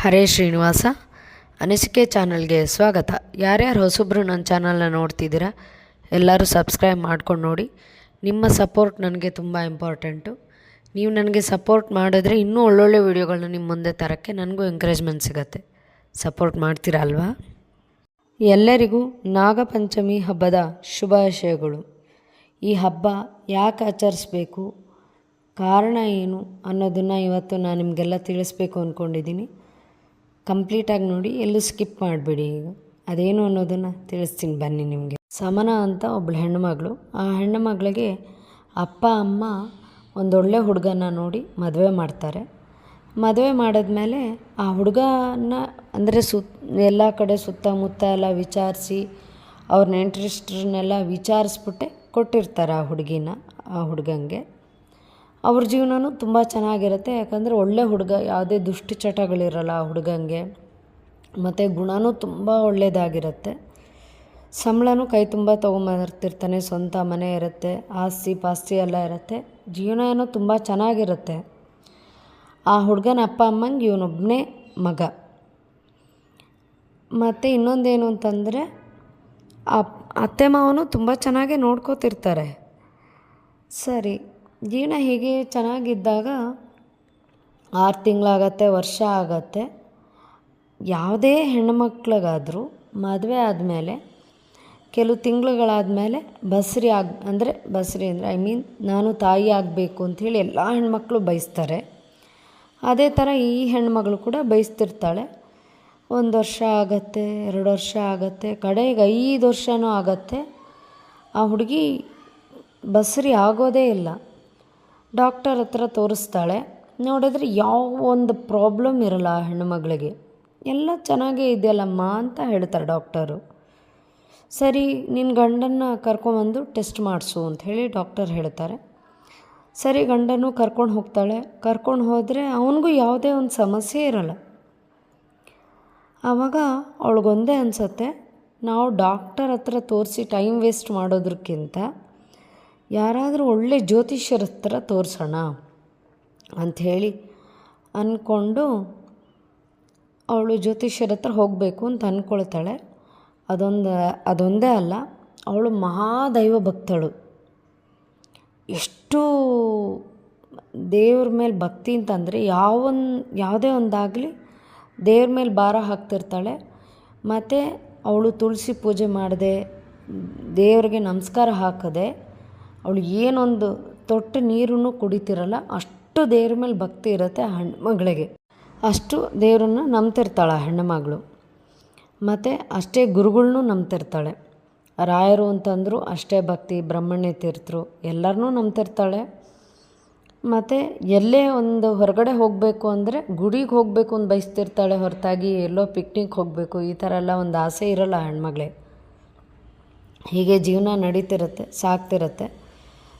ಹರೇ ಶ್ರೀನಿವಾಸ, ಅನಿಸಿಕೆ ಚಾನಲ್ಗೆ ಸ್ವಾಗತ. ಯಾರ್ಯಾರು ಹೊಸಬ್ರು ನನ್ನ ಚಾನಲ್ನ ನೋಡ್ತಿದ್ದೀರಾ, ಎಲ್ಲರೂ ಸಬ್ಸ್ಕ್ರೈಬ್ ಮಾಡ್ಕೊಂಡು ನೋಡಿ. ನಿಮ್ಮ ಸಪೋರ್ಟ್ ನನಗೆ ತುಂಬ ಇಂಪಾರ್ಟೆಂಟು. ನೀವು ನನಗೆ ಸಪೋರ್ಟ್ ಮಾಡಿದ್ರೆ ಇನ್ನೂ ಒಳ್ಳೊಳ್ಳೆ ವೀಡಿಯೋಗಳನ್ನ ನಿಮ್ಮ ಮುಂದೆ ತರೋಕ್ಕೆ ನನಗೂ ಎಂಕರೇಜ್ಮೆಂಟ್ ಸಿಗತ್ತೆ. ಸಪೋರ್ಟ್ ಮಾಡ್ತೀರಾ ಅಲ್ವಾ? ಎಲ್ಲರಿಗೂ ನಾಗಪಂಚಮಿ ಹಬ್ಬದ ಶುಭಾಶಯಗಳು. ಈ ಹಬ್ಬ ಯಾಕೆ ಆಚರಿಸ್ಬೇಕು, ಕಾರಣ ಏನು ಅನ್ನೋದನ್ನು ಇವತ್ತು ನಾನು ನಿಮಗೆಲ್ಲ ತಿಳಿಸ್ಬೇಕು ಅಂದ್ಕೊಂಡಿದ್ದೀನಿ ಕಂಪ್ಲೀಟಾಗಿ ನೋಡಿ ಎಲ್ಲೂ ಸ್ಕಿಪ್ ಮಾಡಬೇಡಿ ಈಗ ಅದೇನು ಅನ್ನೋದನ್ನು ತಿಳಿಸ್ತೀನಿ ಬನ್ನಿ ನಿಮಗೆ. ಸಮನ ಅಂತ ಒಬ್ಬಳು ಹೆಣ್ಣುಮಗಳು. ಆ ಹೆಣ್ಣು ಮಗಳಿಗೆ ಅಪ್ಪ, ಅಮ್ಮ ಒಂದೊಳ್ಳೆ ಹುಡುಗನ ನೋಡಿ ಮದುವೆ ಮಾಡ್ತಾರೆ. ಮದುವೆ ಮಾಡಿದ್ಮೇಲೆ ಆ ಹುಡುಗನ ಅಂದರೆ ಸುತ್ ಎಲ್ಲ ಕಡೆ ಸುತ್ತಮುತ್ತ ಎಲ್ಲ ವಿಚಾರಿಸಿ ಅವ್ರ ನೆಂಟರಿಷ್ಟ್ರನ್ನೆಲ್ಲ ವಿಚಾರಿಸ್ಬಿಟ್ಟೆ ಕೊಟ್ಟಿರ್ತಾರೆ ಆ ಹುಡುಗಿನ, ಆ ಹುಡುಗಂಗೆ. ಅವ್ರ ಜೀವನವೂ ತುಂಬ ಚೆನ್ನಾಗಿರುತ್ತೆ. ಯಾಕಂದರೆ ಒಳ್ಳೆ ಹುಡುಗ, ಯಾವುದೇ ದುಷ್ಟಚಟಗಳಿರಲ್ಲ ಆ ಹುಡುಗಂಗೆ. ಮತ್ತು ಗುಣನೂ ತುಂಬ ಒಳ್ಳೆಯದಾಗಿರುತ್ತೆ ಸಂಬಳನೂ ಕೈ ತುಂಬ ತೊಗೊಂಬರ್ತಿರ್ತಾನೆ, ಸ್ವಂತ ಮನೆ ಇರುತ್ತೆ, ಆಸ್ತಿ ಪಾಸ್ತಿ ಎಲ್ಲ ಇರುತ್ತೆ. ಜೀವನ ಏನೋ ತುಂಬ ಚೆನ್ನಾಗಿರುತ್ತೆ. ಆ ಹುಡುಗನ ಅಪ್ಪ ಅಮ್ಮಂಗೆ ಇವನೊಬ್ಬನೇ ಮಗ. ಮತ್ತು ಇನ್ನೊಂದೇನು ಅಂತಂದರೆ ಅತ್ತೆ ಮಾವನು ತುಂಬ ಚೆನ್ನಾಗೇ ನೋಡ್ಕೋತಿರ್ತಾರೆ. ಸರಿ ಜೀವನ ಹೀಗೆ ಚೆನ್ನಾಗಿದ್ದಾಗ ಆರು ತಿಂಗಳಾಗತ್ತೆ, ವರ್ಷ ಆಗತ್ತೆ. ಯಾವುದೇ ಹೆಣ್ಮಕ್ಳಿಗಾದರೂ ಮದುವೆ ಆದಮೇಲೆ, ಕೆಲವು ತಿಂಗಳುಗಳಾದಮೇಲೆ ಬಸ್ರಿ ಆಗ, ಅಂದರೆ ಬಸ್ರಿ ಅಂದರೆ ಐ ಮೀನ್ ನಾನು ತಾಯಿ ಆಗಬೇಕು ಅಂಥೇಳಿ ಎಲ್ಲ ಹೆಣ್ಮಕ್ಳು ಬಯಸ್ತಾರೆ ಅದೇ ಥರ ಈ ಹೆಣ್ಮಗಳು ಕೂಡ ಬಯಸ್ತಿರ್ತಾಳೆ ಒಂದು ವರ್ಷ ಆಗತ್ತೆ, ಎರಡು ವರ್ಷ ಆಗತ್ತೆ, ಕಡೆಗೆ ಐದು ವರ್ಷವೂ ಆಗತ್ತೆ. ಆ ಹುಡುಗಿ ಬಸ್ರಿ ಆಗೋದೇ ಇಲ್ಲ. ಡಾಕ್ಟರ್ ಹತ್ರ ತೋರಿಸ್ತಾಳೆ. ನೋಡಿದ್ರೆ ಯಾವ ಒಂದು ಪ್ರಾಬ್ಲಮ್ ಇರಲ್ಲ ಹೆಣ್ಣುಮಗಳಿಗೆ. ಎಲ್ಲ ಚೆನ್ನಾಗೇ ಇದೆಯಲ್ಲಮ್ಮ ಅಂತ ಹೇಳ್ತಾರೆ ಡಾಕ್ಟರು. ಸರಿ ನಿನ್ನ ಗಂಡನ್ನ ಕರ್ಕೊಂಬಂದು ಟೆಸ್ಟ್ ಮಾಡಿಸು ಅಂತ ಹೇಳಿ ಡಾಕ್ಟರ್ ಹೇಳ್ತಾರೆ. ಸರಿ, ಗಂಡನೂ ಕರ್ಕೊಂಡು ಹೋಗ್ತಾಳೆ. ಕರ್ಕೊಂಡು ಹೋದರೆ ಅವನಿಗೂ ಯಾವುದೇ ಒಂದು ಸಮಸ್ಯೆ ಇರಲ್ಲ. ಆವಾಗ ಅವಳಿಗೊಂದೇ ಅನಿಸತ್ತೆ, ನಾವು ಡಾಕ್ಟರ್ ಹತ್ರ ತೋರಿಸಿ ಟೈಮ್ ವೇಸ್ಟ್ ಮಾಡೋದಕ್ಕಿಂತ ಯಾರಾದರೂ ಒಳ್ಳೆ ಜ್ಯೋತಿಷ್ಯರ ಹತ್ರ ತೋರಿಸೋಣ ಅಂಥೇಳಿ ಅಂದ್ಕೊಂಡು ಅವಳು ಜ್ಯೋತಿಷ್ಯರ ಹತ್ರ ಹೋಗಬೇಕು ಅಂತ ಅಂದ್ಕೊಳ್ತಾಳೆ ಅದೊಂದು, ಅದೊಂದೇ ಅಲ್ಲ, ಅವಳು ಮಹಾದೈವ ಭಕ್ತಳು. ಎಷ್ಟು ದೇವ್ರ ಮೇಲೆ ಭಕ್ತಿ ಅಂತಂದರೆ ಯಾವೊಂದು ಯಾವುದೇ ಒಂದಾಗಲಿ ದೇವ್ರ ಮೇಲೆ ಭಾರ ಹಾಕ್ತಿರ್ತಾಳೆ. ಮತ್ತು ಅವಳು ತುಳಸಿ ಪೂಜೆ ಮಾಡದೆ, ದೇವರಿಗೆ ನಮಸ್ಕಾರ ಹಾಕದೆ ಅವಳು ಏನೊಂದು ತೊಟ್ಟು ನೀರನ್ನು ಕುಡಿತಿರಲ್ಲ, ಅಷ್ಟು ದೇವ್ರ ಮೇಲೆ ಭಕ್ತಿ ಇರುತ್ತೆ ಆ ಹೆಣ್ಮಗಳಿಗೆ. ಅಷ್ಟು ದೇವರನ್ನ ನಂಬ್ತಿರ್ತಾಳೆ ಆ ಹೆಣ್ಣುಮಗಳು ಮತ್ತು ಅಷ್ಟೇ ಗುರುಗಳ್ನೂ ನಂಬ್ತಿರ್ತಾಳೆ. ರಾಯರು ಅಂತಂದರು ಅಷ್ಟೇ ಭಕ್ತಿ, ಬ್ರಹ್ಮಣ್ಯ ತೀರ್ಥರು ಎಲ್ಲರನ್ನೂ ನಂಬ್ತಿರ್ತಾಳೆ. ಮತ್ತು ಎಲ್ಲೇ ಒಂದು ಹೊರಗಡೆ ಹೋಗಬೇಕು ಅಂದರೆ ಗುಡಿಗೆ ಹೋಗಬೇಕು ಅಂತ ಬಯಸ್ತಿರ್ತಾಳೆ ಹೊರತಾಗಿ, ಎಲ್ಲೋ ಪಿಕ್ನಿಕ್ ಹೋಗಬೇಕು, ಈ ಥರ ಎಲ್ಲ ಒಂದು ಆಸೆ ಇರಲ್ಲ ಹೆಣ್ಮಗಳೇ ಹೀಗೆ ಜೀವನ ನಡೀತಿರುತ್ತೆ ಸಾಕ್ತಿರುತ್ತೆ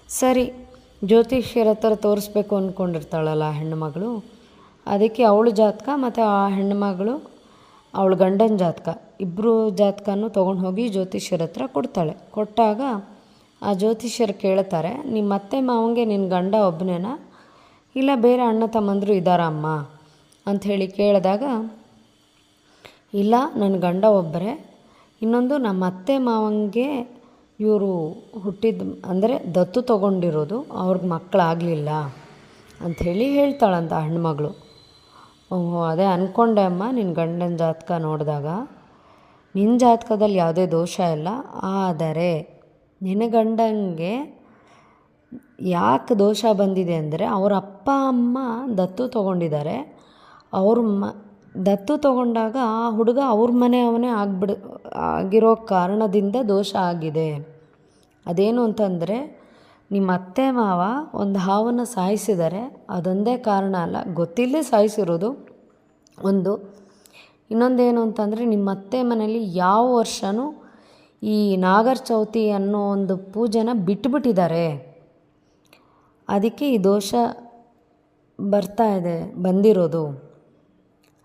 ಸರಿ ಜ್ಯೋತಿಷ್ಯರ ಹತ್ರ ತೋರಿಸ್ಬೇಕು ಅಂದ್ಕೊಂಡಿರ್ತಾಳಲ್ಲ ಹೆಣ್ಣುಮಗಳು. ಅದಕ್ಕೆ ಅವಳು ಜಾತಕ ಮತ್ತು ಆ ಹೆಣ್ಣುಮಗಳು ಅವಳು ಗಂಡನ ಜಾತಕ. ಇಬ್ಬರು ಜಾತಕನೂ ತೊಗೊಂಡು ಹೋಗಿ ಜ್ಯೋತಿಷ್ಯರ ಹತ್ರ ಕೊಡ್ತಾಳೆ. ಕೊಟ್ಟಾಗ ಆ ಜ್ಯೋತಿಷ್ಯರು ಕೇಳ್ತಾರೆ ನಿಮ್ಮ ಅತ್ತೆ ಮಾವಂಗೆ ನಿನ್ನ ಗಂಡ ಒಬ್ಬನೇನಾ ಇಲ್ಲ, ಬೇರೆ ಅಣ್ಣ ತಮ್ಮಂದರು ಇದ್ದಾರಮ್ಮ ಅಂಥೇಳಿ ಕೇಳಿದಾಗ, ಇಲ್ಲ ನನ್ನ ಗಂಡ ಒಬ್ಬರೇ ಇನ್ನೊಂದು ನಮ್ಮ ಅತ್ತೆ ಮಾವಂಗೆ ಇವರು ಹುಟ್ಟಿದ, ಅಂದರೆ ದತ್ತು ತಗೊಂಡಿರೋದು ಅವ್ರಿಗೆ ಮಕ್ಕಳಾಗಲಿಲ್ಲ ಅಂಥೇಳಿ ಹೇಳ್ತಾಳಂತ ಹೆಣ್ಮಗಳು. ಓಹೋ, ಅದೇ ಅಂದ್ಕೊಂಡೆ ಅಮ್ಮ ನಿನ್ನ ಗಂಡನ ಜಾತಕ ನೋಡಿದಾಗ. ನಿನ್ನ ಜಾತಕದಲ್ಲಿ ಯಾವುದೇ ದೋಷ ಇಲ್ಲ, ಆದರೆ ನಿನ್ನ ಗಂಡನಿಗೆ ಯಾಕೆ ದೋಷ ಬಂದಿದೆ ಅಂದರೆ ಅವರ ಅಪ್ಪ ಅಮ್ಮ ದತ್ತು ತಗೊಂಡಿದ್ದಾರೆ. ಅವ್ರ ಮ ದತ್ತು ತಗೊಂಡಾಗ ಆ ಹುಡುಗ ಅವ್ರ ಮನೆಯವನೇ ಆಗ್ಬಿಡ, ಆಗಿರೋ ಕಾರಣದಿಂದ ದೋಷ ಆಗಿದೆ. ಅದೇನು ಅಂತಂದರೆ, ನಿಮ್ಮ ಅತ್ತೆ ಮಾವ ಒಂದು ಹಾವನ್ನು ಸಾಯಿಸಿದರೆ, ಅದೊಂದೇ ಕಾರಣ ಅಲ್ಲ, ಗೊತ್ತಿಲ್ಲದೆ ಸಾಯಿಸಿರೋದು ಒಂದು. ಇನ್ನೊಂದೇನು ಅಂತಂದರೆ, ನಿಮ್ಮ ಅತ್ತೆ ಮನೇಲಿ ಯಾವ ವರ್ಷವೂ ಈ ನಾಗರ ಚೌತಿ ಅನ್ನೋ ಒಂದು ಪೂಜೆನ ಬಿಟ್ಟುಬಿಟ್ಟಿದ್ದಾರೆ ಅದಕ್ಕೆ ಈ ದೋಷ ಬರ್ತಾ ಇದೆ, ಬಂದಿರೋದು.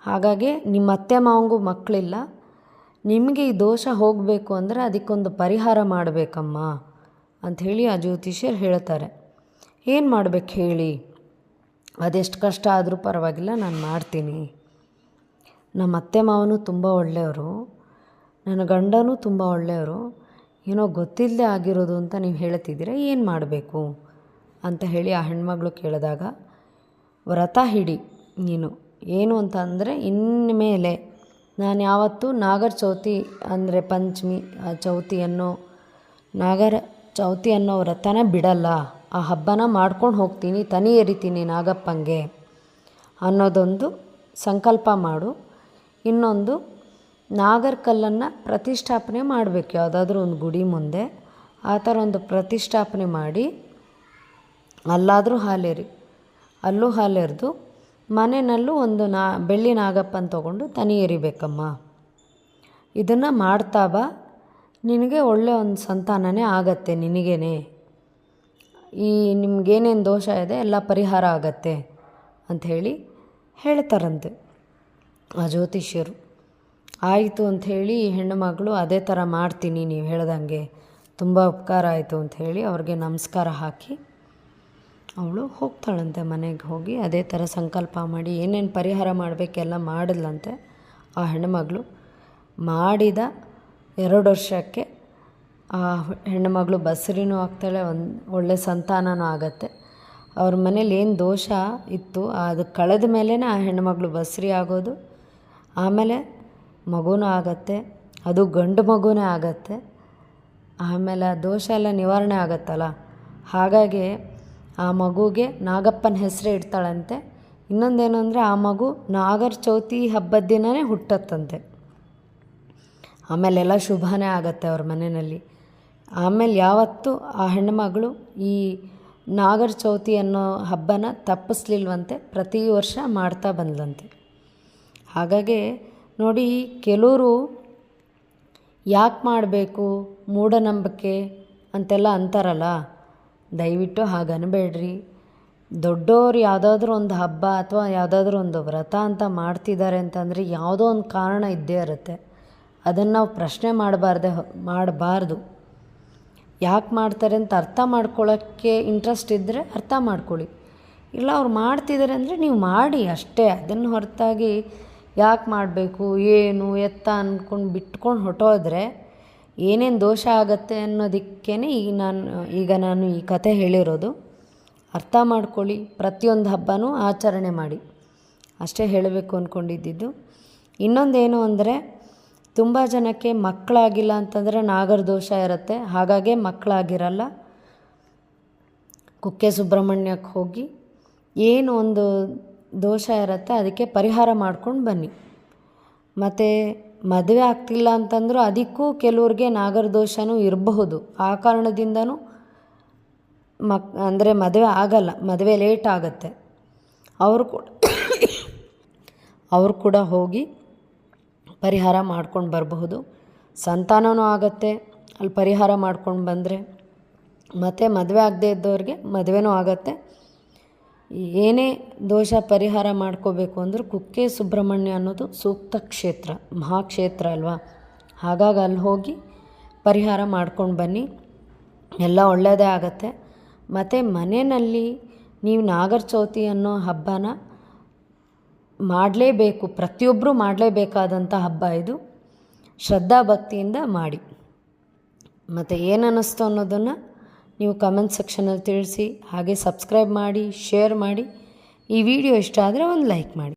ಹಾಗಾಗಿ ನಿಮ್ಮ ಅತ್ತೆ ಮಾವಂಗೂ ಮಕ್ಕಳಿಲ್ಲ. ನಿಮಗೆ ಈ ದೋಷ ಹೋಗಬೇಕು ಅಂದರೆ ಅದಕ್ಕೊಂದು ಪರಿಹಾರ ಮಾಡಬೇಕಮ್ಮ ಅಂಥೇಳಿ ಆ ಜ್ಯೋತಿಷ್ಯರು ಹೇಳ್ತಾರೆ. ಏನು ಮಾಡಬೇಕು ಹೇಳಿ? ಅದೆಷ್ಟು ಕಷ್ಟ ಆದರೂ ಪರವಾಗಿಲ್ಲ, ನಾನು ಮಾಡ್ತೀನಿ. ನಮ್ಮ ಅತ್ತೆ ಮಾವನು ತುಂಬ ಒಳ್ಳೆಯವರು. ನನ್ನ ಗಂಡನೂ ತುಂಬ ಒಳ್ಳೆಯವರು. ಏನೋ ಗೊತ್ತಿಲ್ಲದೆ ಆಗಿರೋದು ಅಂತ ನೀವು ಹೇಳ್ತಿದ್ದೀರ? ಏನು ಮಾಡಬೇಕು? ಅಂತ ಹೇಳಿ ಆ ಹೆಣ್ಮಗಳು ಕೇಳಿದಾಗ, ವ್ರತ ಹಿಡಿ ನೀನು. ಏನು ಅಂತ ಅಂದರೆ ಇನ್ಮೇಲೆ ನಾನು ಯಾವತ್ತೂ ನಾಗರ ಚೌತಿ ಅಂದರೆ ಪಂಚಮಿ, ಆ ಚೌತಿ ಅನ್ನೋ ನಾಗರ ಚೌತಿ ಅನ್ನೋ ವ್ರತನ ಬಿಡಲ್ಲ. ಆ ಹಬ್ಬನ ಮಾಡ್ಕೊಂಡು ಹೋಗ್ತೀನಿ, ತನಿ ಎರಿತೀನಿ ನಾಗಪ್ಪಂಗೆ ಅನ್ನೋದೊಂದು ಸಂಕಲ್ಪ ಮಾಡು. ಇನ್ನೊಂದು, ನಾಗರ ಕಲ್ಲನ್ನು ಪ್ರತಿಷ್ಠಾಪನೆ ಮಾಡಬೇಕು. ಯಾವುದಾದ್ರೂ ಒಂದು ಗುಡಿ ಮುಂದೆ ಆ ಥರ ಒಂದು ಪ್ರತಿಷ್ಠಾಪನೆ ಮಾಡಿ ಅಲ್ಲಾದರೂ ಹಾಲೆರಿ. ಅಲ್ಲೂ ಹಾಲೆರೆದು ಮನೆಯಲ್ಲೂ ಒಂದು ನಾ, ಬೆಳ್ಳಿ ನಾಗಪ್ಪನ ತೊಗೊಂಡು ತನಿ ಎರಿಬೇಕಮ್ಮ. ಇದನ್ನು ಮಾಡ್ತಾ ಬಾ. ನಿನಗೆ ಒಳ್ಳೆಯ ಒಂದು ಸಂತಾನನೇ ಆಗತ್ತೆ ನಿನಗೇನೆ. ಈ ನಿಮ್ಗೇನೇನು ದೋಷ ಇದೆ, ಎಲ್ಲ ಪರಿಹಾರ ಆಗತ್ತೆ ಅಂಥೇಳಿ ಹೇಳ್ತಾರಂತೆ ಆ ಜ್ಯೋತಿಷ್ಯರು. ಆಯಿತು ಅಂಥೇಳಿ ಹೆಣ್ಣು ಮಗಳು ಅದೇ ಥರ ಮಾಡ್ತೀನಿ ನೀವು ಹೇಳ್ದಂಗೆ ತುಂಬ ಉಪಕಾರ ಆಯಿತು ಅಂಥೇಳಿ ಅವ್ರಿಗೆ ನಮಸ್ಕಾರ ಹಾಕಿ ಅವಳು ಹೋಗ್ತಾಳಂತೆ ಮನೆಗೆ ಹೋಗಿ. ಅದೇ ಥರ ಸಂಕಲ್ಪ ಮಾಡಿ ಏನೇನು ಪರಿಹಾರ ಮಾಡಬೇಕೆಲ್ಲ ಮಾಡಿದ್ಲಂತೆ ಆ ಹೆಣ್ಣುಮಗಳು. ಮಾಡಿದ ಎರಡು ವರ್ಷಕ್ಕೆ ಆ ಹೆಣ್ಣುಮಗಳು ಬಸರಿನೂ ಆಗ್ತಾಳೆ, ಒಂದು ಒಳ್ಳೆ ಸಂತಾನನೂ ಆಗತ್ತೆ. ಅವ್ರ ಮನೇಲಿ ಏನು ದೋಷ ಇತ್ತು, ಅದು ಕಳೆದ ಮೇಲೇ ಆ ಹೆಣ್ಣುಮಗಳು ಬಸರಿ ಆಗೋದು, ಆಮೇಲೆ ಮಗುನೂ ಆಗತ್ತೆ, ಅದು ಗಂಡು ಮಗುನೇ ಆಗತ್ತೆ, ಆಮೇಲೆ ಆ ದೋಷ ಎಲ್ಲ ನಿವಾರಣೆ ಆಗತ್ತಲ್ಲ? ಹಾಗಾಗಿ ಆ ಮಗುಗೆ ನಾಗಪ್ಪನ ಹೆಸರೇ ಇಡ್ತಾಳಂತೆ. ಇನ್ನೊಂದೇನು ಅಂದರೆ ಆ ಮಗು ನಾಗರ ಚೌತಿ ಹಬ್ಬದ ದಿನವೇ ಹುಟ್ಟತ್ತಂತೆ. ಆಮೇಲೆಲ್ಲ ಶುಭನೇ ಆಗತ್ತೆ ಅವ್ರ ಮನೆಯಲ್ಲಿ. ಆಮೇಲೆ ಯಾವತ್ತೂ ಆ ಹೆಣ್ಣುಮಗಳು ಈ ನಾಗರ ಚೌತಿ ಅನ್ನೋ ಹಬ್ಬನ ತಪ್ಪಿಸ್ಲಿಲ್ವಂತೆ ಪ್ರತಿ ವರ್ಷ ಮಾಡ್ತಾ ಬಂದ್ಲಂತೆ. ಹಾಗಾಗಿ ನೋಡಿ, ಕೆಲವರು ಯಾಕೆ ಮಾಡಬೇಕು, ಮೂಢನಂಬಿಕೆ ಅಂತೆಲ್ಲ ಅಂತಾರಲ್ಲ ದಯವಿಟ್ಟು ಹಾಗೆ ಅನ್ಬೇಡ್ರಿ ದೊಡ್ಡವ್ರು ಯಾವುದಾದ್ರೂ ಒಂದು ಹಬ್ಬ ಅಥವಾ ಯಾವುದಾದ್ರೂ ಒಂದು ವ್ರತ ಅಂತ ಮಾಡ್ತಿದ್ದಾರೆ ಅಂತಂದರೆ ಯಾವುದೋ ಒಂದು ಕಾರಣ ಇದ್ದೇ ಇರುತ್ತೆ. ಅದನ್ನು ನಾವು ಪ್ರಶ್ನೆ ಮಾಡಬಾರ್ದೆ ಮಾಡಬಾರ್ದು. ಯಾಕೆ ಮಾಡ್ತಾರೆ ಅಂತ ಅರ್ಥ ಮಾಡ್ಕೊಳ್ಳೋಕ್ಕೆ ಇಂಟ್ರೆಸ್ಟ್ ಇದ್ದರೆ ಅರ್ಥ ಮಾಡ್ಕೊಳ್ಳಿ. ಇಲ್ಲ, ಅವ್ರು ಮಾಡ್ತಿದ್ದಾರೆ ಅಂದರೆ ನೀವು ಮಾಡಿ ಅಷ್ಟೇ. ಅದನ್ನು ಹೊರತಾಗಿ ಯಾಕೆ ಮಾಡಬೇಕು, ಏನು, ಎತ್ತ ಅಂದ್ಕೊಂಡು ಬಿಟ್ಕೊಂಡು ಹೊಟ್ಟೋದ್ರೆ ಏನೇನು ದೋಷ ಆಗತ್ತೆ ಅನ್ನೋದಕ್ಕೇ ಈಗ ನಾನು ಈಗ ನಾನು ಈ ಕತೆ ಹೇಳಿರೋದು. ಅರ್ಥ ಮಾಡ್ಕೊಳ್ಳಿ, ಪ್ರತಿಯೊಂದು ಹಬ್ಬನೂ ಆಚರಣೆ ಮಾಡಿ. ಅಷ್ಟೇ ಹೇಳಬೇಕು ಅಂದ್ಕೊಂಡಿದ್ದಿದ್ದು ಇನ್ನೊಂದೇನು ಅಂದರೆ, ತುಂಬ ಜನಕ್ಕೆ ಮಕ್ಕಳಾಗಿಲ್ಲ ಅಂತಂದರೆ ನಾಗರ ದೋಷ ಇರುತ್ತೆ. ಹಾಗಾಗಿ ಮಕ್ಕಳಾಗಿರಲ್ಲ. ಕುಕ್ಕೆ ಸುಬ್ರಹ್ಮಣ್ಯಕ್ಕೆ ಹೋಗಿ ಏನು ಒಂದು ದೋಷ ಇರುತ್ತೆ, ಅದಕ್ಕೆ ಪರಿಹಾರ ಮಾಡ್ಕೊಂಡು ಬನ್ನಿ. ಮತ್ತು ಮದುವೆ ಆಗ್ತಿಲ್ಲ ಅಂತಂದರೂ ಅದಕ್ಕೂ ಕೆಲವ್ರಿಗೆ ನಾಗರ ದೋಷನೂ ಇರಬಹುದು. ಆ ಕಾರಣದಿಂದನೂ ಮಕ್, ಅಂದರೆ ಮದುವೆ ಆಗಲ್ಲ, ಮದುವೆ ಲೇಟ್ ಆಗುತ್ತೆ. ಅವರು ಕೂಡ ಅವರು ಕೂಡ ಹೋಗಿ ಪರಿಹಾರ ಮಾಡ್ಕೊಂಡು ಬರಬಹುದು. ಸಂತಾನವೂ ಆಗತ್ತೆ, ಅಲ್ಲಿ ಪರಿಹಾರ ಮಾಡ್ಕೊಂಡು ಬಂದರೆ. ಮತ್ತು ಮದುವೆ ಆಗದೇ ಇದ್ದವ್ರಿಗೆ ಮದುವೆನೂ ಆಗತ್ತೆ. ಏನೇ ದೋಷ ಪರಿಹಾರ ಮಾಡ್ಕೋಬೇಕು ಅಂದರೂ ಕುಕ್ಕೆ ಸುಬ್ರಹ್ಮಣ್ಯ ಅನ್ನೋದು ಸೂಕ್ತ ಕ್ಷೇತ್ರ ಮಹಾಕ್ಷೇತ್ರ ಅಲ್ವಾ? ಹಾಗಾಗಿ ಅಲ್ಲಿ ಹೋಗಿ ಪರಿಹಾರ ಮಾಡ್ಕೊಂಡು ಬನ್ನಿ. ಎಲ್ಲ ಒಳ್ಳೆಯದೇ ಆಗತ್ತೆ. ಮತ್ತು ಮನೆಯಲ್ಲಿ ನೀವು ನಾಗರ ಚೌತಿ ಅನ್ನೋ ಹಬ್ಬನ ಮಾಡಲೇಬೇಕು ಪ್ರತಿಯೊಬ್ಬರೂ ಮಾಡಲೇಬೇಕಾದಂಥ ಹಬ್ಬ ಇದು. ಶ್ರದ್ಧಾ ಭಕ್ತಿಯಿಂದ ಮಾಡಿ. ಮತ್ತು ಏನನ್ನಿಸ್ತು ಅನ್ನೋದನ್ನು ನೀವು ಕಮೆಂಟ್ ಸೆಕ್ಷನಲ್ಲಿ ತಿಳಿಸಿ, ಹಾಗೆ ಸಬ್ಸ್ಕ್ರೈಬ್ ಮಾಡಿ ಶೇರ್ ಮಾಡಿ. ಈ ವಿಡಿಯೋ ಇಷ್ಟ ಆದರೆ ಒಂದು ಲೈಕ್ ಮಾಡಿ.